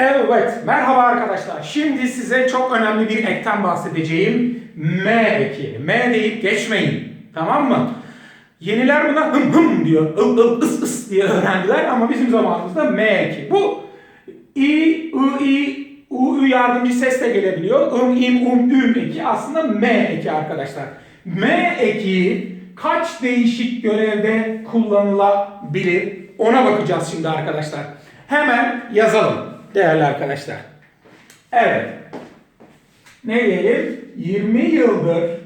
Evet, merhaba arkadaşlar. Şimdi size çok önemli bir ekten bahsedeceğim. M eki. M deyip geçmeyin. Tamam mı? Yeniler buna hım hım diyor. ıl ıl ıs ıs diye öğrendiler ama bizim zamanımızda M eki. Bu i, ı, i, u, ü yardımcı ses de gelebiliyor. ım, im, um, üm eki aslında M eki arkadaşlar. M eki kaç değişik görevde kullanılabilir? Ona bakacağız şimdi arkadaşlar. Hemen yazalım değerli arkadaşlar. Evet. Ne diyelim? 20 yıldır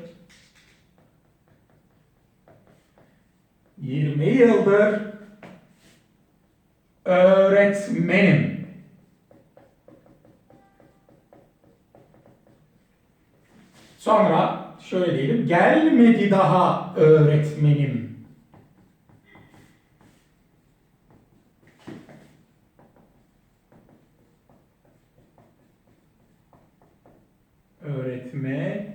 20 yıldır öğretmenim. Sonra şöyle diyelim. Gelmedi daha öğretmenim. Öğretmenim.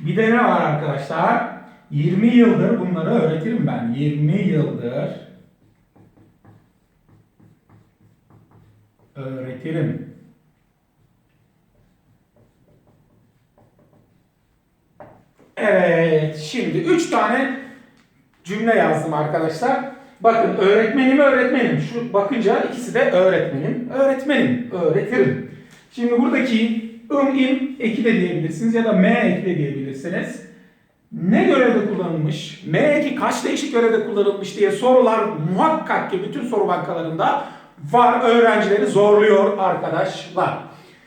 Bir de ne var arkadaşlar? 20 yıldır bunları öğretirim ben. 20 yıldır öğretirim. Evet, şimdi 3 tane cümle yazdım arkadaşlar. Bakın öğretmenim öğretmenim. Şu bakınca ikisi de öğretmenim. Öğretmenim, öğretirim. Şimdi buradaki ım im eki de diyebilirsiniz ya da m eki de diyebilirsiniz. Ne görevde kullanılmış, m eki kaç değişik görevde kullanılmış diye sorular muhakkak ki bütün soru bankalarında var. Öğrencileri zorluyor arkadaşlar.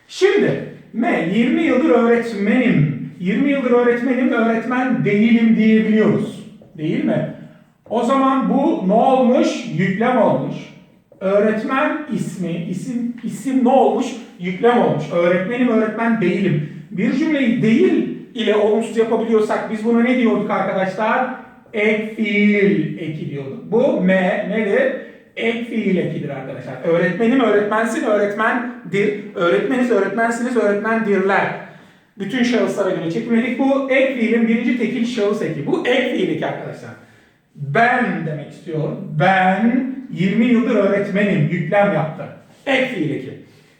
Şimdi m 20 yıldır öğretmenim. 20 yıldır öğretmenim, öğretmen değilim diyebiliyoruz. Değil mi? O zaman bu ne olmuş? Yüklem olmuş. Öğretmen ismi, isim isim ne olmuş? Yüklem olmuş. Öğretmenim, öğretmen değilim. Bir cümleyi değil ile olumsuz yapabiliyorsak biz buna ne diyorduk arkadaşlar? Ek fiil eki diyorduk. Bu M nedir? Ek fiil ekidir arkadaşlar. Öğretmenim, öğretmensin, öğretmendir. Öğretmeniz, öğretmensiniz, öğretmendirler. Bütün şahıslara göre çekimledik. Bu ek fiilin birinci tekil şahıs eki. Bu ek fiil eki arkadaşlar. Ben demek istiyorum. Ben 20 yıldır öğretmenim. Yüklem yaptı. Ek fiil eki.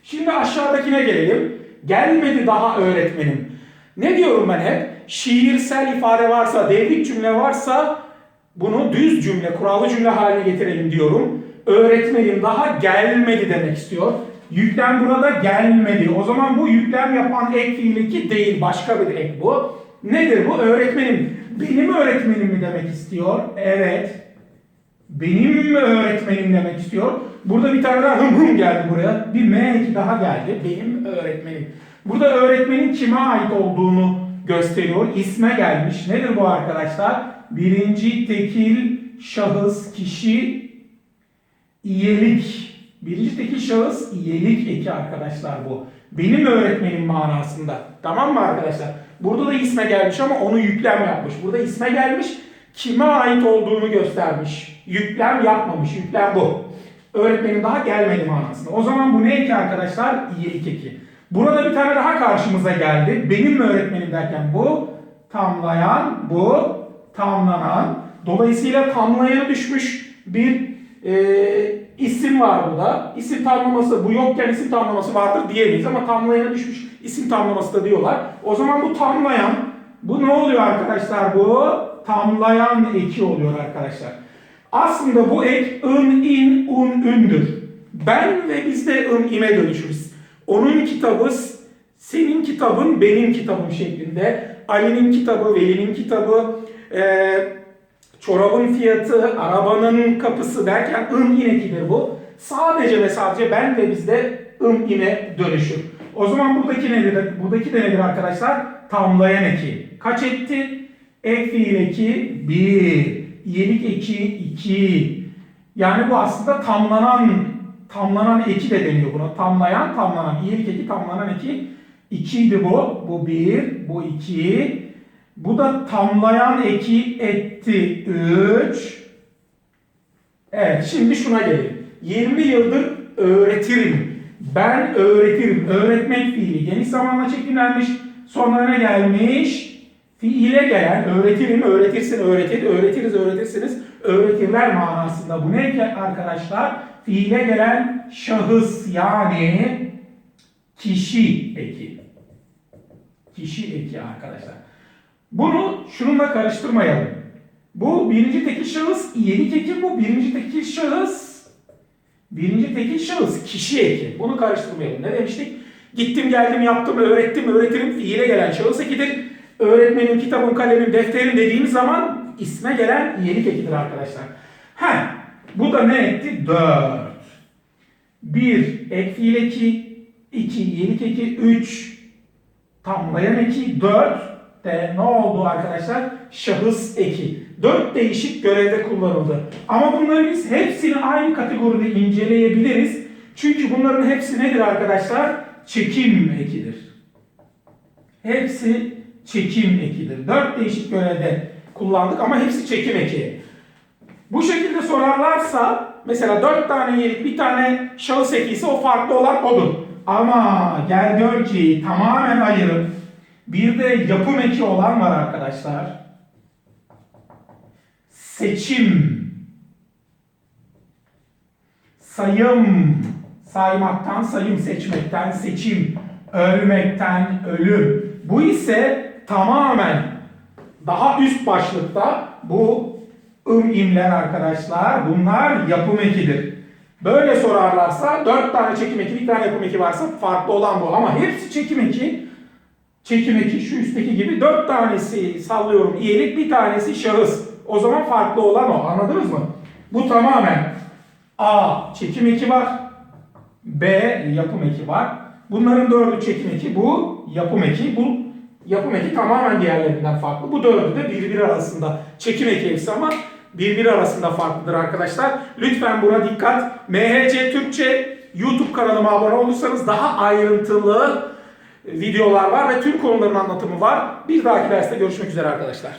Şimdi aşağıdakine gelelim. Gelmedi daha öğretmenim. Ne diyorum ben hep? Şiirsel ifade varsa, devrik cümle varsa bunu düz cümle, kurallı cümle haline getirelim diyorum. Öğretmenim daha gelmedi demek istiyor. Yüklem burada gelmedi. O zaman bu yüklem yapan ek fiil değil. Başka bir ek bu. Nedir bu? Öğretmenim. Benim öğretmenim mi demek istiyor? Evet. Benim öğretmenim demek istiyor. Burada bir tane daha hım geldi buraya. Bir M daha geldi. Benim öğretmenim. Burada öğretmenin kime ait olduğunu gösteriyor. İsme gelmiş. Nedir bu arkadaşlar? Birinci tekil şahıs kişi iyelik. Birinci tekil şahıs iyelik eki arkadaşlar bu. Benim öğretmenim manasında. Tamam mı arkadaşlar? Burada da isme gelmiş ama onu yüklem yapmış. Burada isme gelmiş, kime ait olduğunu göstermiş. Yüklem yapmamış, yüklem bu. Öğretmenim daha gelmedi manasında. O zaman bu ne eki arkadaşlar? İyilik eki. Burada bir tane daha karşımıza geldi. Benim öğretmenim derken bu tamlayan, bu tamlanan. Dolayısıyla tamlayana düşmüş bir e, isim var burada. İsim tamlaması, bu yokken isim tamlaması vardır diyemeyiz ama tamlayana düşmüş isim tamlaması da diyorlar. O zaman bu tamlayan, bu ne oluyor arkadaşlar? Bu tamlayan eki oluyor arkadaşlar. Aslında bu ek ın, in, un, ündür. Ben ve biz de ın, ime dönüşürüz. Onun kitabı, senin kitabın, benim kitabım şeklinde. Ali'nin kitabı, Veli'nin kitabı, eee çorabın fiyatı, arabanın kapısı derken ın in ekidir bu. Sadece ve sadece ben ve bizde ın ine dönüşür. O zaman buradaki nedir? Buradaki de nedir arkadaşlar? Tamlayan eki. Kaç etti? Ek fiil eki 1. İyilik eki 2. Yani bu aslında tamlanan tamlanan eki de deniyor buna. Tamlayan, tamlanan. İyilik eki, tamlanan eki. 2 idi bu. Bu 1, bu 2. Bu da tamlayan eki etti 3. Evet şimdi şuna gelelim. 20 yıldır öğretirim. Ben öğretirim. Öğretmek fiili geniş zamanla çekimlenmiş. Sonra ne gelmiş? Fiile gelen öğretirim, öğretirsin, öğretir, öğretiriz, öğretirsiniz. öğretirler manasında. Bu ne ki arkadaşlar? Fiile gelen şahıs yani kişi eki. Kişi eki arkadaşlar. Bunu şununla karıştırmayalım. Bu birinci tekil şahıs, iyilik eki bu. Birinci tekil şahıs, birinci tekil şahıs, kişi eki. Bunu karıştırmayalım. Ne demiştik? Gittim geldim yaptım öğrettim öğretirim fiile gelen şahıs ekidir. Öğretmenim, kitabım, kalemim, defterim dediğimiz zaman isme gelen iyilik ekidir arkadaşlar. Ha, bu da ne etti? 4. 1 ek fiil eki, 2 iyilik eki, 3 tamlayan eki, 4 de ne oldu arkadaşlar? Şahıs eki. 4 değişik görevde kullanıldı. Ama bunları biz hepsini aynı kategoride inceleyebiliriz. Çünkü bunların hepsi nedir arkadaşlar? Çekim ekidir. Hepsi çekim ekidir. 4 değişik görevde kullandık ama hepsi çekim eki. Bu şekilde sorarlarsa mesela 4 tane iyilik bir tane şahıs eki ise o farklı olan odur. Ama gel gör ki tamamen ayırıp bir de yapım eki olan var arkadaşlar. Seçim. Sayım. Saymaktan sayım, seçmekten seçim. Ölmekten ölüm. Bu ise tamamen daha üst başlıkta bu ım imler arkadaşlar. Bunlar yapım ekidir. Böyle sorarlarsa 4 tane çekim eki, bir tane yapım eki varsa farklı olan bu. Ama hepsi çekim eki. Çekim eki şu üstteki gibi 4 tanesi sallıyorum iyilik, bir tanesi şahıs. O zaman farklı olan o. Anladınız mı? Bu tamamen A çekim eki var. B yapım eki var. Bunların dördü çekim eki. Bu yapım eki. Bu yapım eki tamamen diğerlerinden farklı. Bu dördü de birbiri arasında çekim eki hepsi ama birbiri arasında farklıdır arkadaşlar. Lütfen buna dikkat. MHC Türkçe YouTube kanalıma abone olursanız daha ayrıntılı videolar var ve tüm konuların anlatımı var. Bir dahaki derste görüşmek üzere arkadaşlar.